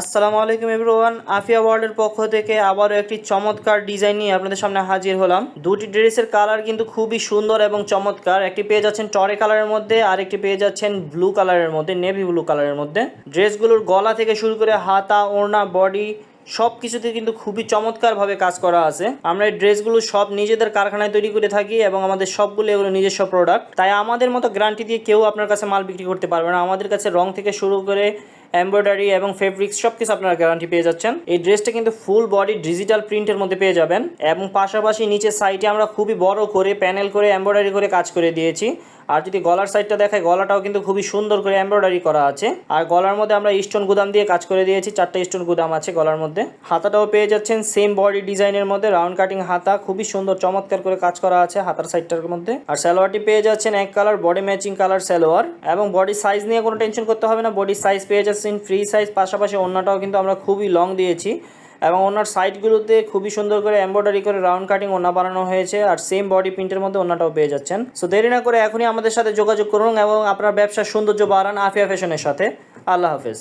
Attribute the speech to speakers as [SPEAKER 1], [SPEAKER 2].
[SPEAKER 1] আসসালামু আলাইকুম এভরিওয়ান, আফিয়া ওয়ার্ল্ডের পক্ষ থেকে আবারও একটি চমৎকার ডিজাইন নিয়ে আপনাদের সামনে হাজির হলাম। দুটি ড্রেসের কালার কিন্তু খুবই সুন্দর এবং চমৎকার। একটি পেয়ে যাচ্ছেন টরে কালারের মধ্যে আর একটি পেয়ে যাচ্ছেন ব্লু কালারের মধ্যে, নেভি ব্লু কালারের মধ্যে। ড্রেসগুলোর গলা থেকে শুরু করে হাতা, ওড়না, বডি সব কিছুতে কিন্তু খুবই চমৎকারভাবে কাজ করা আছে। আমরা এই ড্রেসগুলো সব নিজেদের কারখানায় তৈরি করে থাকি এবং আমাদের সবগুলো এগুলো নিজস্ব প্রোডাক্ট তাই আমাদের মতো গ্যারান্টি দিয়ে কেউ আপনার কাছে মাল বিক্রি করতে পারবে না। আমাদের কাছে রং থেকে শুরু করে এমব্রয়ডারি এবং ফেব্রিক্স সব কিছু আপনারা গ্যারান্টি পেয়ে যাচ্ছেন। এই ড্রেসটা কিন্তু ফুল বডি ডিজিটাল প্রিন্টের মধ্যে পেয়ে যাবেন এবং পাশাপাশি নিচের সাইডে আমরা খুবই বড় করে প্যানেল করে এমব্রয়ডারি করে কাজ করে দিয়েছি। আর যদি গলার সাইডটা দেখায় গলাটাও কিন্তু খুবই সুন্দর করে এমব্রয়ডারি করা আছে। আর গলার মধ্যে আমরা স্টোন গুদাম দিয়ে কাজ করে দিয়েছি, চারটে স্টোন গুদাম আছে গলার মধ্যে। হাতাটাও পেয়ে যাচ্ছেন সেম বডি ডিজাইনের মধ্যে রাউন্ড কাটিং হাতা, খুবই সুন্দর চমৎকার করে কাজ করা আছে হাতার সাইডটার মধ্যে। আর সালোয়ারটি পেয়ে যাচ্ছেন এক colour body matching colour salwar. এবং বডি সাইজ নিয়ে কোনো টেনশন করতে হবে না বডি সাইজ পেয়ে যাচ্ছেন ফ্রি সাইজ পাশাপাশি অন্যটাও কিন্তু আমরা খুবই লং দিয়েছি। এবং ওনার সাইডগুলোতে খুবই সুন্দর করে এমব্রয়ডারি করে রাউন্ড কাটিং ওনা বানানো হয়েছে আর সেম বডি প্রিন্টের মধ্যে ওনাটাও পেয়ে যাচ্ছেন। সো দেরি না করে এখনই আমাদের সাথে যোগাযোগ করুন এবং আপনার ব্যবসার সৌন্দর্য বাড়ান আফিয়া ফ্যাশনের সাথে। আল্লাহ হাফেজ।